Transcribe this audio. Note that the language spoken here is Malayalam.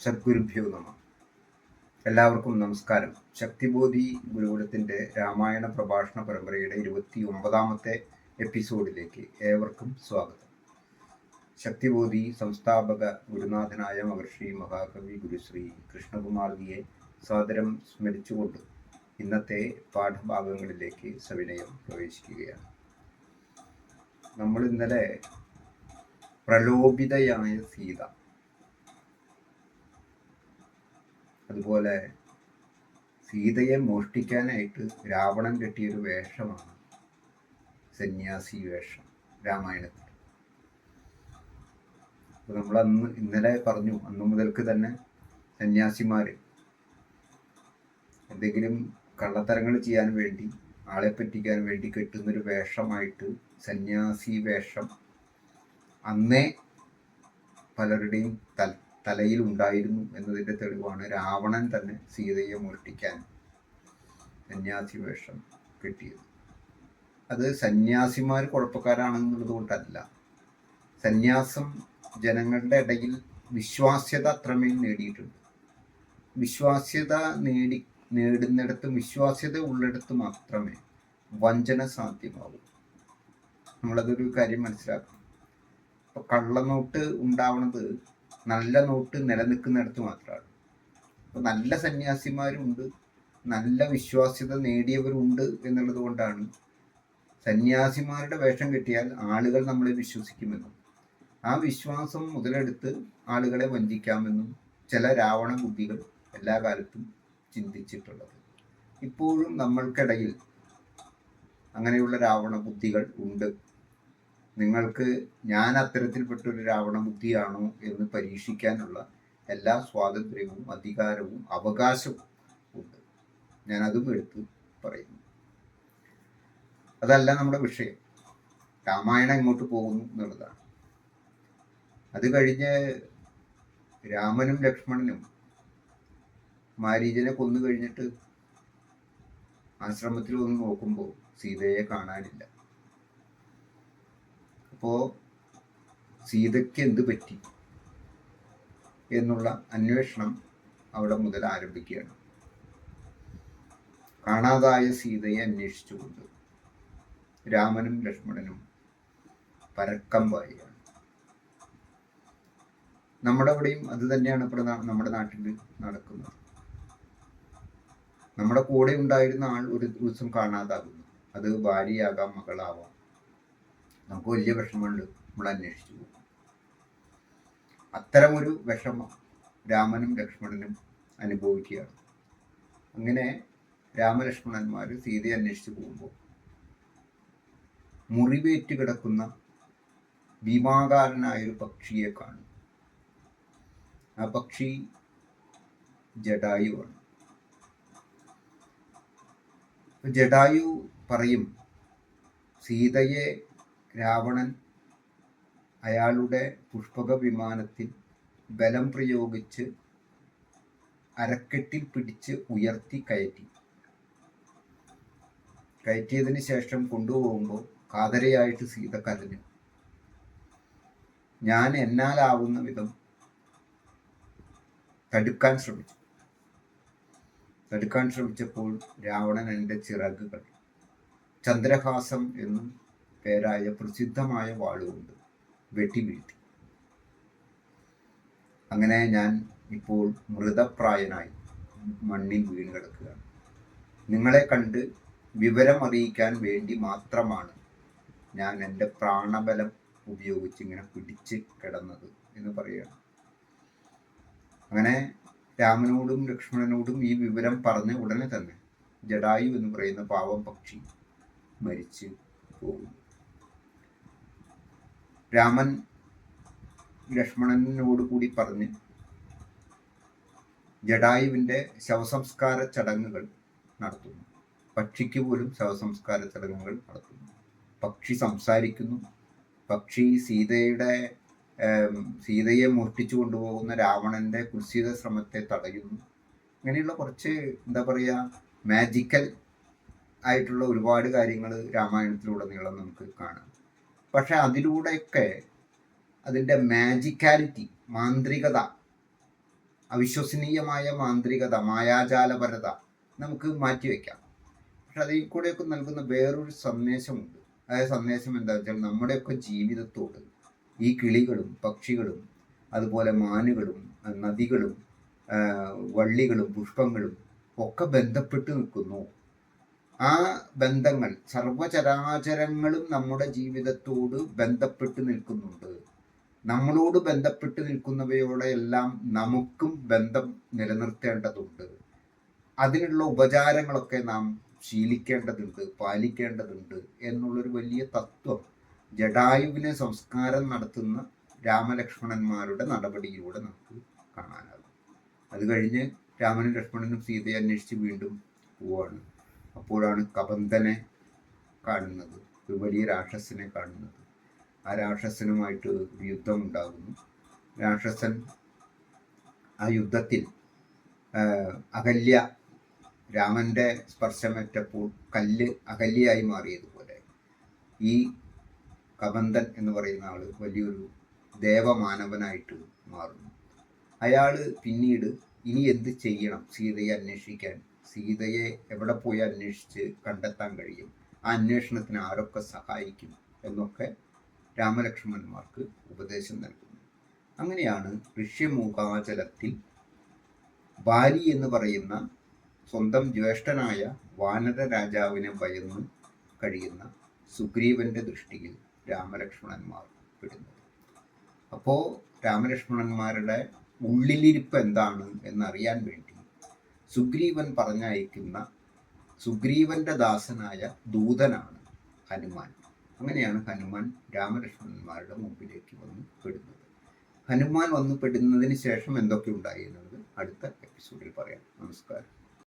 ഗുരുഭ്യോ നമ എല്ലാവർക്കും നമസ്കാരം. ശക്തിബോധി ഗുരുകുലത്തിന്റെ രാമായണ പ്രഭാഷണ പരമ്പരയുടെ ഇരുപത്തി ഒമ്പതാമത്തെ എപ്പിസോഡിലേക്ക് ഏവർക്കും സ്വാഗതം. ശക്തിബോധി സംസ്ഥാപക ഗുരുനാഥനായ മഹർഷി മഹാകവി ഗുരുശ്രീ കൃഷ്ണകുമാർജിയെ സാദരം സ്മരിച്ചുകൊണ്ട് ഇന്നത്തെ പാഠഭാഗങ്ങളിലേക്ക് സവിനയം പ്രവേശിക്കുകയാണ്. നമ്മൾ ഇന്നലെ പ്രലോഭിതയായ സീത അതുപോലെ സീതയെ മോഷ്ടിക്കാനായിട്ട് രാവണൻ കെട്ടിയൊരു വേഷമാണ് സന്യാസി വേഷം രാമായണത്തിൽ. അപ്പോൾ നമ്മൾ അന്ന് ഇന്നലെ പറഞ്ഞു അന്നു മുതൽക്ക് തന്നെ സന്യാസിമാർ എന്തെങ്കിലും കള്ളത്തരങ്ങൾ ചെയ്യാൻ വേണ്ടി ആളെ പറ്റിക്കാൻ വേണ്ടി കെട്ടുന്നൊരു വേഷമായിട്ട് സന്യാസി വേഷം അന്നേ പലരുടെയും തൽ തലയിൽ ഉണ്ടായിരുന്നു എന്നതിന്റെ തെളിവാണ് രാവണൻ തന്നെ സീതയെ മോഷ്ടിക്കാൻ സന്യാസി വേഷം കിട്ടിയത്. അത് സന്യാസിമാർ കുഴപ്പക്കാരാണെന്നുള്ളത് കൊണ്ടല്ല. സന്യാസം ജനങ്ങളുടെ ഇടയിൽ വിശ്വാസ്യത അത്രമേൽ നേടിയിട്ടുണ്ട്. വിശ്വാസ്യത നേടി നേടുന്നിടത്തും വിശ്വാസ്യത ഉള്ളിടത്ത് മാത്രമേ വഞ്ചന സാധ്യമാവൂ. നമ്മളതൊരു കാര്യം മനസ്സിലാക്കണം. ഇപ്പൊ കള്ളനോട്ട് ഉണ്ടാവണത് നല്ല നോട്ട് നിലനിൽക്കുന്നിടത്ത് മാത്രമാണ്. അപ്പോൾ നല്ല സന്യാസിമാരുണ്ട് നല്ല വിശ്വാസ്യത നേടിയവരുണ്ട് എന്നുള്ളത് കൊണ്ടാണ് സന്യാസിമാരുടെ വേഷം കിട്ടിയാൽ ആളുകൾ നമ്മളെ വിശ്വസിക്കുമെന്നും ആ വിശ്വാസം മുതലെടുത്ത് ആളുകളെ വഞ്ചിക്കാമെന്നും ചില രാവണ ബുദ്ധികൾ എല്ലാ കാലത്തും ചിന്തിച്ചിട്ടുള്ളത്. ഇപ്പോഴും നമ്മൾക്കിടയിൽ അങ്ങനെയുള്ള രാവണ ബുദ്ധികൾ ഉണ്ട്. നിങ്ങൾക്ക് ഞാൻ അത്തരത്തിൽപ്പെട്ടൊരു രാവണ ബുദ്ധിയാണോ എന്ന് പരീക്ഷിക്കാനുള്ള എല്ലാ സ്വാതന്ത്ര്യവും അധികാരവും അവകാശവും ഉണ്ട്. ഞാൻ അതും എടുത്ത് പറയുന്നു. അതല്ല നമ്മുടെ വിഷയം. രാമായണം ഇങ്ങോട്ട് പോകുന്നു എന്നുള്ളതാണ്. അത് കഴിഞ്ഞ് രാമനും ലക്ഷ്മണനും മാരീജനെ കൊന്നു കഴിഞ്ഞിട്ട് ആശ്രമത്തിൽ ഒന്ന് നോക്കുമ്പോൾ സീതയെ കാണാനില്ല. അപ്പോൾ സീതയ്ക്ക് എന്ത് പറ്റി? എന്നുള്ള അന്വേഷണം അവിടെ മുതൽ ആരംഭിക്കുകയാണ്. കാണാതായ സീതയെ അന്വേഷിച്ചുകൊണ്ട് രാമനും ലക്ഷ്മണനും പരക്കം പായുകയാണ്. നമ്മുടെ അവിടെയും അത് തന്നെയാണ് നമ്മുടെ നാട്ടിൽ നടക്കുന്നത്. നമ്മുടെ കൂടെ ഉണ്ടായിരുന്ന ആൾ ഒരു ദിവസം കാണാതാകുന്നു. അത് ഭാര്യയാകാം മകളാവാം. നമുക്ക് വലിയ വിഷമമുണ്ട്. നമ്മൾ അന്വേഷിച്ചു പോകും അത്തരമൊരു വിഷമം രാമനും ലക്ഷ്മണനും അനുഭവിക്കുകയാണ്. അങ്ങനെ രാമലക്ഷ്മണന്മാർ സീതയെ അന്വേഷിച്ചു പോകുമ്പോൾ മുറിവേറ്റ് കിടക്കുന്ന ഭീമാകാരനായൊരു പക്ഷിയെ കാണും. ആ പക്ഷി ജഡായുവാണ്. ജഡായു പറയും സീതയെ രാവണൻ അയാളുടെ പുഷ്പക വിമാനത്തിൽ ബലം പ്രയോഗിച്ച് അരക്കെട്ടിൽ പിടിച്ച് ഉയർത്തി കയറ്റി. കയറ്റിയതിന് ശേഷം കൊണ്ടുപോകുമ്പോൾ കാതരയായിട്ട് സീത കരഞ്ഞു. ഞാൻ എന്നാലാവുന്ന വിധം തടുക്കാൻ ശ്രമിച്ചു. തടുക്കാൻ ശ്രമിച്ചപ്പോൾ രാവണൻ എന്റെ ചിറകുകൾ ചന്ദ്രഹാസം എന്നും പേരായ പ്രസിദ്ധമായ വാളുകൊണ്ട് വെട്ടിവീഴ്ത്തി അങ്ങനെ ഞാൻ ഇപ്പോൾ മൃതപ്രായനായി മണ്ണിൽ വീണ് കിടക്കുകയാണ്. നിങ്ങളെ കണ്ട് വിവരം അറിയിക്കാൻ വേണ്ടി മാത്രമാണ് ഞാൻ എന്റെ പ്രാണബലം ഉപയോഗിച്ച് ഇങ്ങനെ പിടിച്ച് കിടന്നത് എന്ന് പറയുകയാണ്. അങ്ങനെ രാമനോടും ലക്ഷ്മണനോടും ഈ വിവരം പറഞ്ഞ ഉടനെ തന്നെ ജഡായു എന്ന് പറയുന്ന പാവം പക്ഷി മരിച്ച് പോകുന്നു. രാമൻ ലക്ഷ്മണനോട് കൂടി പറഞ്ഞ് ജഡായുവിന്റെ ശവസംസ്കാര ചടങ്ങുകൾ നടത്തുന്നു. പക്ഷിക്ക് പോലും ശവസംസ്കാര ചടങ്ങുകൾ നടത്തുന്നു. പക്ഷി സംസാരിക്കുന്നു. പക്ഷി സീതയുടെ സീതയെ മോഷ്ടിച്ചു കൊണ്ടുപോകുന്ന രാവണന്റെ കുൽസിത ശ്രമത്തെ തടയുന്നു. അങ്ങനെയുള്ള കുറച്ച് എന്താ പറയുക മാജിക്കൽ ആയിട്ടുള്ള ഒരുപാട് കാര്യങ്ങൾ രാമായണത്തിലുടനീളം നമുക്ക് കാണാം. പക്ഷെ അതിലൂടെയൊക്കെ അതിന്റെ മാജിക്കാലിറ്റി മാന്ത്രികത അവിശ്വസനീയമായ മാന്ത്രികത മായാജാലപരത നമുക്ക് മാറ്റിവെക്കാം പക്ഷെ അതിൽ കൂടെയൊക്കെ നൽകുന്ന വേറൊരു സന്ദേശമുണ്ട്. അതായത് സന്ദേശം എന്താ വെച്ചാൽ നമ്മുടെയൊക്കെ ജീവിതത്തോട് ഈ കിളികളും പക്ഷികളും അതുപോലെ മാനുകളും നദികളും വള്ളികളും പുഷ്പങ്ങളും ഒക്കെ ബന്ധപ്പെട്ട് നിൽക്കുന്നു. ആ ബന്ധങ്ങൾ സർവചരാചരങ്ങളും നമ്മുടെ ജീവിതത്തോട് ബന്ധപ്പെട്ട് നിൽക്കുന്നുണ്ട്. നമ്മളോട് ബന്ധപ്പെട്ട് നിൽക്കുന്നവയോടെയെല്ലാം നമുക്കും ബന്ധം നിലനിർത്തേണ്ടതുണ്ട്. അതിനുള്ള ഉപചാരങ്ങളൊക്കെ നാം ശീലിക്കേണ്ടതുണ്ട് പാലിക്കേണ്ടതുണ്ട് എന്നുള്ളൊരു വലിയ തത്വം ജഡായുവിനെ സംസ്കാരം നടത്തുന്ന രാമലക്ഷ്മണന്മാരുടെ നടപടിയിലൂടെ നമുക്ക് കാണാനാകും. അത് കഴിഞ്ഞ് രാമനും ലക്ഷ്മണനും സീതയെ അന്വേഷിച്ച് വീണ്ടും പോവാണ്. അപ്പോഴാണ് കബന്ധനെ കാണുന്നത്. ഒരു വലിയ രാക്ഷസനെ കാണുന്നത്. ആ രാക്ഷസനുമായിട്ട് ഒരു യുദ്ധം ഉണ്ടാകുന്നു. രാക്ഷസൻ ആ യുദ്ധത്തിൽ അകല്യ രാമന്റെ സ്പർശമേറ്റപ്പോൾ കല്ല് അകല്യായി മാറിയതുപോലെ ഈ കബന്ധൻ എന്ന് പറയുന്ന ആൾ വലിയൊരു ദേവമാനവനായിട്ട് മാറുന്നു. അയാൾ പിന്നീട് ഇനി എന്ത് ചെയ്യണം? സീതയെ അന്വേഷിക്കാൻ സീതയെ എവിടെ പോയി അന്വേഷിച്ച് കണ്ടെത്താൻ കഴിയും? ആ അന്വേഷണത്തിന് ആരൊക്കെ സഹായിക്കും എന്നൊക്കെ രാമലക്ഷ്മണന്മാർക്ക് ഉപദേശം നൽകുന്നു. അങ്ങനെയാണ് ഋഷ്യമൂകാചലത്തിൽ ബാലി എന്ന് പറയുന്ന സ്വന്തം ജ്യേഷ്ഠനായ വാനര രാജാവിനെ ഭയന്ന് കഴിയുന്ന സുഗ്രീവന്റെ ദൃഷ്ടിയിൽ രാമലക്ഷ്മണന്മാർ പെടുന്നത് അപ്പോൾ രാമലക്ഷ്മണന്മാരുടെ ഉള്ളിലിരിപ്പ് എന്താണ് എന്നറിയാൻ വേണ്ടി സുഗ്രീവൻ പറഞ്ഞയക്കുന്ന സുഗ്രീവന്റെ ദാസനായ ദൂതനാണ് ഹനുമാൻ. അങ്ങനെയാണ് ഹനുമാൻ രാമലക്ഷ്മണന്മാരുടെ മുമ്പിലേക്ക് വന്ന് പെടുന്നത്. ഹനുമാൻ വന്നു പെടുന്നതിന് ശേഷം എന്തൊക്കെ ഉണ്ടായി എന്നുള്ളത് അടുത്ത എപ്പിസോഡിൽ പറയാം. നമസ്കാരം.